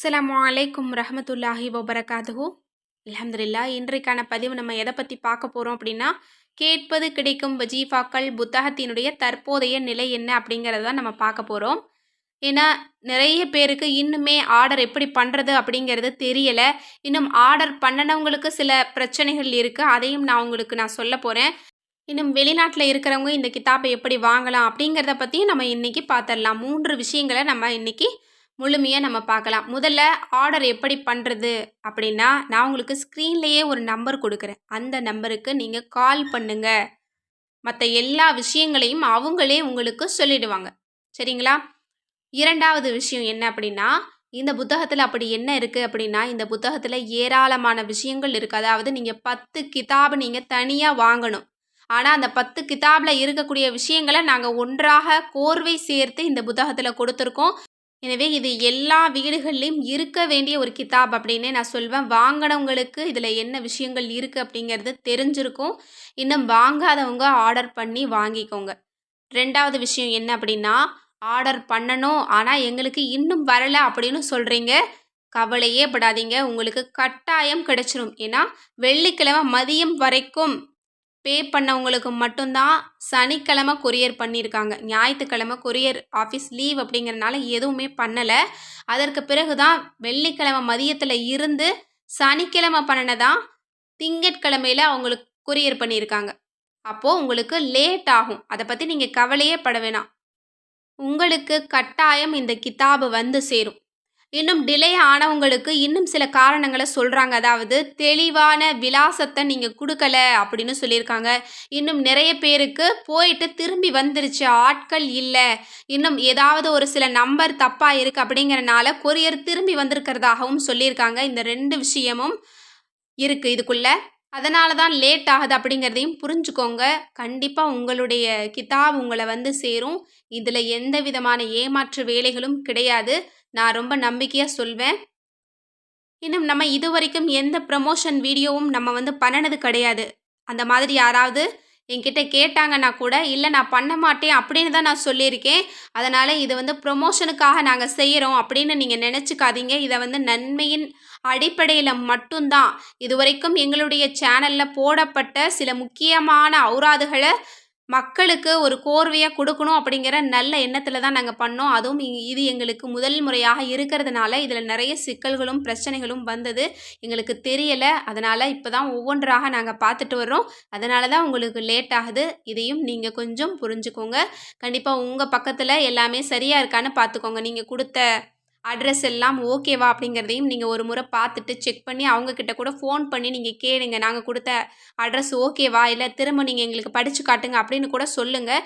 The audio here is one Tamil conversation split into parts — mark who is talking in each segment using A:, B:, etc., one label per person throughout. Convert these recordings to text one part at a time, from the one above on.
A: அஸ்லாம் வலைக்கும் ரஹமத்துல்லாஹி வபரகாதுஹு அலமதுல்லா இன்றைக்கான பதிவு நம்ம எதை பற்றி பார்க்க போகிறோம் அப்படின்னா கேட்பது கிடைக்கும் வஜீஃபாக்கள் புத்தகத்தினுடைய தற்போதைய நிலை என்ன அப்படிங்கிறத தான் நம்ம பார்க்க போகிறோம் ஏன்னா நிறைய பேருக்கு இன்னுமே ஆர்டர் எப்படி பண்ணுறது அப்படிங்கிறது தெரியலை. இன்னும் ஆர்டர் பண்ணினவங்களுக்கு சில பிரச்சனைகள் இருக்குது அதையும் நான் உங்களுக்கு நான் சொல்ல போகிறேன் இன்னும் வெளிநாட்டில் இருக்கிறவங்க இந்த கிதாப்பை எப்படி வாங்கலாம் அப்படிங்கிறத பற்றியும் நம்ம இன்றைக்கி பார்த்துடலாம். மூன்று விஷயங்களை நம்ம இன்றைக்கி முழுமையாக நம்ம பார்க்கலாம். முதல்ல ஆர்டர் எப்படி பண்ணுறது அப்படின்னா நான் உங்களுக்கு ஸ்க்ரீன்லேயே ஒரு நம்பர் கொடுக்குறேன். அந்த நம்பருக்கு நீங்கள் கால் பண்ணுங்க. மற்ற எல்லா விஷயங்களையும் அவங்களே உங்களுக்கு சொல்லிடுவாங்க. சரிங்களா? இரண்டாவது விஷயம் என்ன அப்படின்னா இந்த புத்தகத்தில் அப்படி என்ன இருக்குது அப்படின்னா இந்த புத்தகத்தில் ஏராளமான விஷயங்கள் இருக்குது அதாவது நீங்கள் பத்து கிதாப் நீங்கள் தனியாக வாங்கணும். ஆனால் அந்த பத்து கிதாபில் இருக்கக்கூடிய விஷயங்களை நாங்கள் ஒன்றாக கோர்வை சேர்த்து இந்த புத்தகத்தில் கொடுத்துருக்கோம். எனவே இது எல்லா வீடுகள்லையும் இருக்க வேண்டிய ஒரு கிதாப் அப்படின்னு நான் சொல்வேன். வாங்கினவங்களுக்கு இதில் என்ன விஷயங்கள் இருக்குது அப்படிங்கிறது தெரிஞ்சிருக்கும். இன்னும் வாங்காதவங்க ஆர்டர் பண்ணி வாங்கிக்கோங்க. ரெண்டாவது விஷயம் என்ன அப்படின்னா ஆர்டர் பண்ணணும். ஆனால் எங்களுக்கு இன்னும் வரலை அப்படின்னு சொல்கிறீங்க கவலையே படாதீங்க. உங்களுக்கு கட்டாயம் கிடைச்சிரும். ஏன்னா வெள்ளிக்கிழமை மதியம் வரைக்கும் பே பண்ணவங்களுக்கு மட்டும்தான் சனிக்கிழமை கொரியர் பண்ணியிருக்காங்க. ஞாயிற்றுக்கிழமை கொரியர் ஆஃபீஸ் லீவ் அப்படிங்கிறனால எதுவுமே பண்ணலை. அதற்கு பிறகு தான் வெள்ளிக்கிழமை மதியத்தில் இருந்து சனிக்கிழமை பண்ணினதான் திங்கட்கிழமையில் அவங்களுக்கு கொரியர் பண்ணியிருக்காங்க. அப்போது உங்களுக்கு லேட் ஆகும். அதை பற்றி நீங்கள் கவலையே பட வேணாம். உங்களுக்கு கட்டாயம் இந்த கிதாபு வந்து சேரும். இன்னும் டிலே ஆனவங்களுக்கு இன்னும் சில காரணங்களை சொல்கிறாங்க அதாவது தெளிவான விலாசத்தை நீங்கள் கொடுக்கல அப்படின்னு சொல்லியிருக்காங்க. இன்னும் நிறைய பேருக்கு போயிட்டு திரும்பி வந்துருச்சு. ஆட்கள் இல்லை. இன்னும் ஏதாவது ஒரு சில நம்பர் தப்பாக இருக்குது அப்படிங்கிறனால கொரியர் திரும்பி வந்திருக்கிறதாகவும் சொல்லியிருக்காங்க. இந்த ரெண்டு விஷயமும் இருக்குது இதுக்குள்ளே. அதனால தான் லேட் ஆகுது அப்படிங்கிறதையும் புரிஞ்சுக்கோங்க. கண்டிப்பாக உங்களுடைய கிதாப் உங்களை வந்து சேரும். இதில் எந்த விதமான ஏமாற்று வேலைகளும் கிடையாது. நான் ரொம்ப நம்பிக்கையாக சொல்வேன். இன்னும் நம்ம இது வரைக்கும் எந்த ப்ரமோஷன் வீடியோவும் நம்ம வந்து பண்ணினது கிடையாது. அந்த மாதிரி யாராவது என்கிட்ட கேட்டாங்கன்னா கூட இல்லை நான் பண்ண மாட்டேன் அப்படின்னு தான் நான் சொல்லியிருக்கேன். அதனால் இது வந்து ப்ரொமோஷனுக்காக நாங்கள் செய்கிறோம் அப்படின்னு நீங்கள் நினச்சிக்காதீங்க. இதை வந்து நன்மையின் அடிப்படையில் மட்டும்தான். இது வரைக்கும் எங்களுடைய சேனலில் போடப்பட்ட சில முக்கியமான அவுராதுகளை மக்களுக்கு ஒரு கோர்வையாக கொடுக்கணும் அப்படிங்கிற நல்ல எண்ணத்தில் தான் நாங்கள் பண்ணோம். அதுவும் இது எங்களுக்கு முதல் முறையாக இருக்கிறதுனால இதில் நிறைய சிக்கல்களும் பிரச்சனைகளும் வந்தது. எங்களுக்கு தெரியலை. அதனால் இப்போ தான் ஒவ்வொன்றாக நாங்கள் பார்த்துட்டு வர்றோம். அதனால தான் உங்களுக்கு லேட் ஆகுது. இதையும் நீங்கள் கொஞ்சம் புரிஞ்சுக்கோங்க. கண்டிப்பாக உங்கள் பக்கத்தில் எல்லாமே சரியாக இருக்கான்னு பார்த்துக்கோங்க. நீங்கள் கொடுத்த அட்ரஸ் எல்லாம் ஓகேவா அப்படிங்கிறதையும் நீங்கள் ஒரு முறை பார்த்துட்டு செக் பண்ணி அவங்கக்கிட்ட கூட ஃபோன் பண்ணி நீங்கள் கேளுங்க. நாங்கள் கொடுத்த அட்ரஸ் ஓகேவா இல்லை திரும்ப நீங்கள் எங்களுக்கு படித்து காட்டுங்க அப்படின்னு கூட சொல்லுங்கள்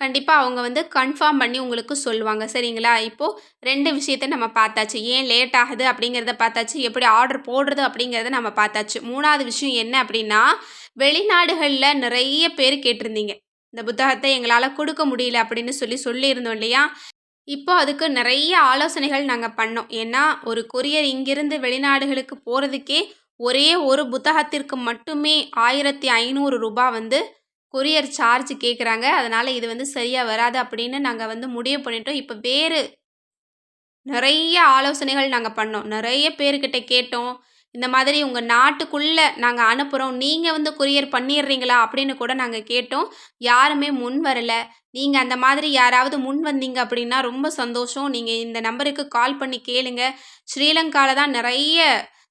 A: கண்டிப்பாக அவங்க வந்து கன்ஃபார்ம் பண்ணி உங்களுக்கு சொல்லுவாங்க. சரிங்களா? இப்போது ரெண்டு விஷயத்த நம்ம பார்த்தாச்சு. ஏன் லேட் ஆகுது அப்படிங்கிறத பார்த்தாச்சு. எப்படி ஆர்டர் போடுறது அப்படிங்கிறத நம்ம பார்த்தாச்சு. மூணாவது விஷயம் என்ன அப்படின்னா வெளிநாடுகளில் நிறைய பேர் கேட்டிருந்தீங்க. இந்த புத்தகத்தை எங்களால் கொடுக்க முடியல அப்படின்னு சொல்லி சொல்லியிருந்தோம் இல்லையா? இப்போ அதுக்கு நிறைய ஆலோசனைகள் நாங்கள் பண்ணோம். ஏன்னா ஒரு கொரியர் இங்கிருந்து வெளிநாடுகளுக்கு போகிறதுக்கே ஒரே ஒரு புத்தகத்திற்கு மட்டுமே ஆயிரத்தி ஐநூறு ரூபா வந்து கொரியர் சார்ஜ் கேட்குறாங்க அதனால் இது வந்து சரியாக வராது அப்படின்னு நாங்கள் வந்து முடிவு பண்ணிட்டோம். இப்போ வேறு நிறைய ஆலோசனைகள் நாங்கள் பண்ணோம். நிறைய பேர்கிட்ட கேட்டோம். இந்த மாதிரி உங்கள் நாட்டுக்குள்ளே நாங்கள் அனுப்புகிறோம் நீங்கள் வந்து கொரியர் பண்ணிடுறீங்களா அப்படின்னு கூட நாங்கள் கேட்டோம். யாருமே முன் வரலை. நீங்கள் அந்த மாதிரி யாராவது முன் வந்தீங்க அப்படின்னா ரொம்ப சந்தோஷம். நீங்கள் இந்த நம்பருக்கு கால் பண்ணி கேளுங்க. ஸ்ரீலங்காவில் தான் நிறைய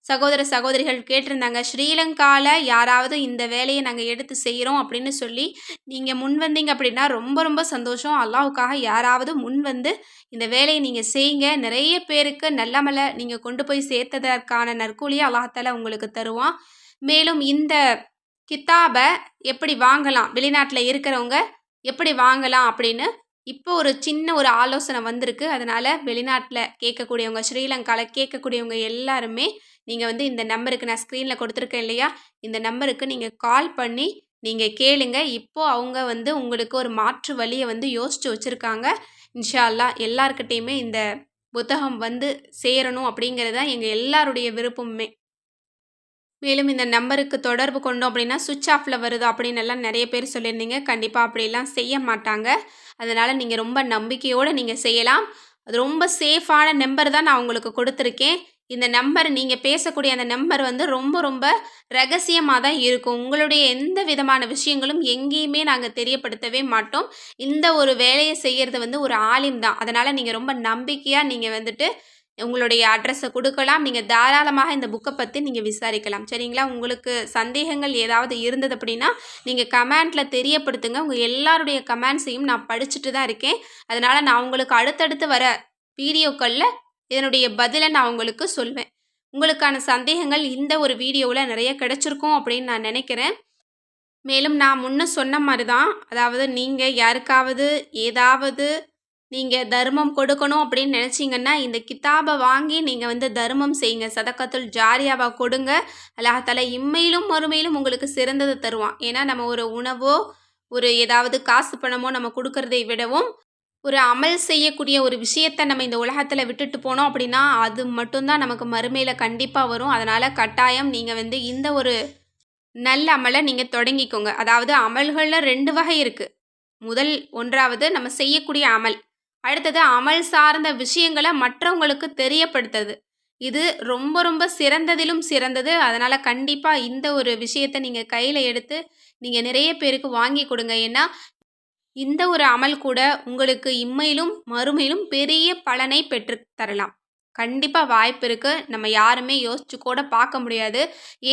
A: சகோதர சகோதரிகள் கேட்டிருந்தாங்க ஸ்ரீலங்காவில் யாராவது இந்த வேலையை நாங்கள் எடுத்து செய்கிறோம் அப்படின்னு சொல்லி நீங்கள் முன் வந்தீங்க அப்படின்னா ரொம்ப ரொம்ப சந்தோஷம். அல்லாவுக்காக யாராவது முன் வந்து இந்த வேலையை நீங்கள் செய்யுங்க. நிறைய பேருக்கு நல்லமலை நீங்கள் கொண்டு போய் சேர்த்ததற்கான நற்கூலியை அல்லாஹால உங்களுக்கு தருவான். மேலும் இந்த கித்தாபை எப்படி வாங்கலாம்? வெளிநாட்டில் இருக்கிறவங்க எப்படி வாங்கலாம்? அப்படின்னு இப்போ ஒரு சின்ன ஒரு ஆலோசனை வந்திருக்கு. அதனால் வெளிநாட்டில் கேட்கக்கூடியவங்க ஸ்ரீலங்காவில் கேட்கக்கூடியவங்க எல்லாருமே நீங்கள் வந்து இந்த நம்பருக்கு நான் ஸ்க்ரீனில் கொடுத்துருக்கேன் இல்லையா? இந்த நம்பருக்கு நீங்கள் கால் பண்ணி நீங்கள் கேளுங்க. இப்போது அவங்க வந்து உங்களுக்கு ஒரு மாற்று வழியை வந்து யோசித்து வச்சுருக்காங்க. இன்ஷா அல்லா எல்லாருக்கிட்டேயுமே இந்த புத்தகம் வந்து சேரணும் அப்படிங்கிறது தான் எங்கள் எல்லாருடைய விருப்பமுமே. மேலும் இந்த நம்பருக்கு தொடர்பு கொண்டோம் அப்படின்னா சுவிட்ச் ஆஃபில் வருது அப்படின்னு எல்லாம் நிறைய பேர் சொல்லியிருந்தீங்க. கண்டிப்பாக அப்படிலாம் செய்ய மாட்டாங்க. அதனால் நீங்கள் ரொம்ப நம்பிக்கையோடு நீங்கள் செய்யலாம். அது ரொம்ப சேஃபான நம்பர் தான் நான் உங்களுக்கு கொடுத்துருக்கேன். இந்த நம்பர் நீங்கள் பேசக்கூடிய அந்த நம்பர் வந்து ரொம்ப ரொம்ப ரகசியமாக தான் இருக்கும். உங்களுடைய எந்த விதமான விஷயங்களும் எங்கேயுமே நாங்கள் தெரியப்படுத்தவே மாட்டோம். இந்த ஒரு வேலையை செய்கிறது வந்து ஒரு ஆலிம் தான். அதனால் நீங்கள் ரொம்ப நம்பிக்கையாக நீங்கள் வந்துட்டு உங்களுடைய அட்ரஸை கொடுக்கலாம். நீங்கள் தாராளமாக இந்த புக்கை பற்றி நீங்கள் விசாரிக்கலாம். சரிங்களா? உங்களுக்கு சந்தேகங்கள் ஏதாவது இருந்தது அப்படின்னா நீங்கள் கமெண்ட்டில் தெரியப்படுத்துங்க. உங்கள் எல்லாருடைய கமெண்ட்ஸையும் நான் படிச்சுட்டு தான் இருக்கேன். அதனால் நான் உங்களுக்கு அடுத்தடுத்து வர வீடியோக்களில் இதனுடைய பதிலை நான் உங்களுக்கு சொல்வேன். உங்களுக்கான சந்தேகங்கள் இந்த ஒரு வீடியோவில் நிறைய கிடச்சிருக்கும் அப்படின்னு நான் நினைக்கிறேன். மேலும் நான் முன்ன சொன்ன மாதிரி தான் அதாவது நீங்கள் யாருக்காவது ஏதாவது நீங்கள் தர்மம் கொடுக்கணும் அப்படின்னு நினச்சிங்கன்னா இந்த கித்தாபை வாங்கி நீங்கள் வந்து தர்மம் செய்யுங்க. சதக்கத்துல் ஜாரியாவாக கொடுங்க. அல்லாஹால இம்மையிலும் மறுமையிலும் உங்களுக்கு சிறந்ததை தருவான். ஏன்னா நம்ம ஒரு உணவோ ஒரு ஏதாவது காசு பணமோ நம்ம கொடுக்கறதை விடவும் ஒரு அமல் செய்யக்கூடிய ஒரு விஷயத்தை நம்ம இந்த உலகத்தில் விட்டுட்டு போனோம் அப்படின்னா அது மட்டும்தான் நமக்கு மறுமையில் கண்டிப்பாக வரும். அதனால் கட்டாயம் நீங்கள் வந்து இந்த ஒரு நல்ல அமலை நீங்கள் தொடங்கிக்கோங்க. அதாவது அமல்களில் ரெண்டு வகை இருக்குது முதல் ஒன்றாவது நம்ம செய்யக்கூடிய அமல். அடுத்தது அமல் சார்ந்த விஷயங்களை மற்றவங்களுக்கு தெரியப்படுத்துறது இது ரொம்ப ரொம்ப சிறந்ததிலும் சிறந்தது. அதனால் கண்டிப்பாக இந்த ஒரு விஷயத்தை நீங்கள் கையில் எடுத்து நீங்கள் நிறைய பேருக்கு வாங்கி கொடுங்க. ஏன்னா இந்த ஒரு அமல் கூட உங்களுக்கு இம்மையிலும் மறுமையிலும் பெரிய பலனை பெற்று தரலாம். கண்டிப்பாக வாய்ப்பு இருக்குது நம்ம யாருமே யோசிச்சு கூட பார்க்க முடியாது.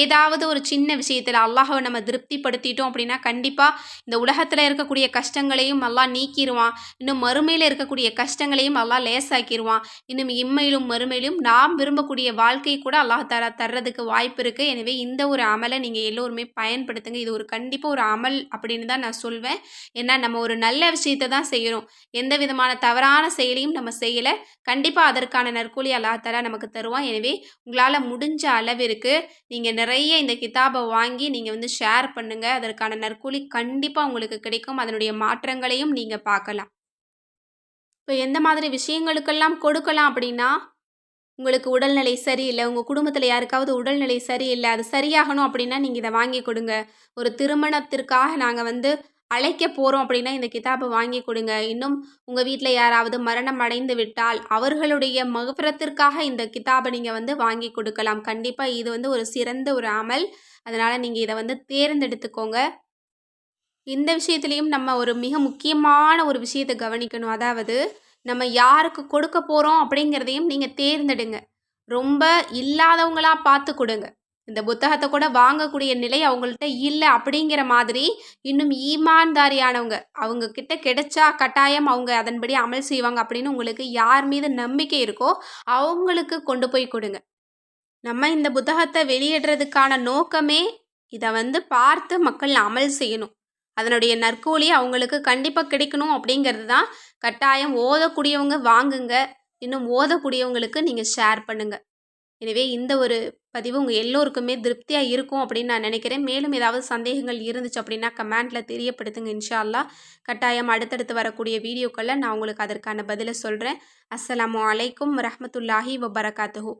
A: ஏதாவது ஒரு சின்ன விஷயத்தில் அல்லாஹாவை நம்ம திருப்திப்படுத்திட்டோம் அப்படின்னா கண்டிப்பாக இந்த உலகத்தில் இருக்கக்கூடிய கஷ்டங்களையும் எல்லாம் நீக்கிடுவான் இன்னும் மறுமையில் இருக்கக்கூடிய கஷ்டங்களையும் எல்லாம் லேசாக்கிடுவான் இன்னும் இம்மையிலும் மறுமையிலும் நாம் விரும்பக்கூடிய வாழ்க்கை கூட அல்லாஹ் தர தர்றதுக்கு வாய்ப்பு இருக்குது எனவே இந்த ஒரு அமலை நீங்கள் எல்லோருமே பயன்படுத்துங்க. இது ஒரு கண்டிப்பாக ஒரு அமல் அப்படின்னு தான் நான் சொல்வேன். ஏன்னா நம்ம ஒரு நல்ல விஷயத்தை தான் செய்கிறோம் எந்த விதமான தவறான செயலையும் நம்ம செய்யலை. கண்டிப்பாக அதற்கான நற்கூலி அல்லாஹாலா நமக்கு தருவான். எனவே உங்களால் முடிஞ்ச அளவிற்கு நீங்கள் நிறைய இந்த கிதாபை வாங்கி நீங்கள் வந்து ஷேர் பண்ணுங்கள் அதற்கான நற்கூலி கண்டிப்பாக உங்களுக்கு கிடைக்கும். அதனுடைய மாற்றங்களையும் நீங்கள் பார்க்கலாம். இப்போ எந்த மாதிரி விஷயங்களுக்கெல்லாம் கொடுக்கலாம் அப்படின்னா உங்களுக்கு உடல்நிலை சரியில்லை உங்கள் குடும்பத்தில் யாருக்காவது உடல்நிலை சரியில்லை அது சரியாகணும் அப்படின்னா நீங்கள் இதை வாங்கி கொடுங்க. ஒரு திருமணத்திற்காக நாங்கள் வந்து அழைக்க போகிறோம் அப்படின்னா இந்த கிதாபை வாங்கி கொடுங்க. இன்னும் உங்கள் வீட்டில் யாராவது மரணம் அடைந்து விட்டால் அவர்களுடைய மகபுரத்திற்காக இந்த கிதாபை நீங்கள் வந்து வாங்கி கொடுக்கலாம். கண்டிப்பாக இது வந்து ஒரு சிறந்த ஒரு அமல். அதனால் நீங்கள் இதை வந்து தேர்ந்தெடுத்துக்கோங்க. இந்த விஷயத்துலேயும் நம்ம ஒரு மிக முக்கியமான ஒரு விஷயத்தை கவனிக்கணும். அதாவது நம்ம யாருக்கு கொடுக்க போகிறோம் அப்படிங்கிறதையும் நீங்கள் தேர்ந்தெடுங்க. ரொம்ப இல்லாதவங்களாக பார்த்து கொடுங்க. இந்த புத்தகத்தை கூட வாங்கக்கூடிய நிலை அவங்கள்ட்ட இல்லை அப்படிங்கிற மாதிரி இன்னும் ஈமான்தாரியானவங்க. அவங்க கிட்ட கிடைச்சா கட்டாயம் அவங்க அதன்படி அமல் செய்வாங்க அப்படின்னு உங்களுக்கு யார் மீது நம்பிக்கை இருக்கோ அவங்களுக்கு கொண்டு போய் கொடுங்க. நம்ம இந்த புத்தகத்தை வெளியிடுறதுக்கான நோக்கமே இதை வந்து பார்த்து மக்கள் அமல் செய்யணும். அதனுடைய நற்கூலி அவங்களுக்கு கண்டிப்பாக கிடைக்கணும் அப்படிங்கிறது தான் கட்டாயம். ஓதக்கூடியவங்க வாங்குங்க. இன்னும் ஓதக்கூடியவங்களுக்கு நீங்கள் ஷேர் பண்ணுங்கள் எனவே இந்த ஒரு பதிவு உங்கள் எல்லோருக்குமே திருப்தியாக இருக்கும் அப்படின்னு நான் நினைக்கிறேன். மேலும் ஏதாவது சந்தேகங்கள் இருந்துச்சு அப்படின்னா கமெண்ட்டில் தெரியப்படுத்துங்க இன்ஷா அல்லா கட்டாயம் அடுத்தடுத்து வரக்கூடிய வீடியோக்களில் நான் உங்களுக்கு அதற்கான பதிலை சொல்கிறேன் அஸ்ஸலாமு அலைக்கும் ரஹமத்துல்லாஹி வபரகாத்துஹூ.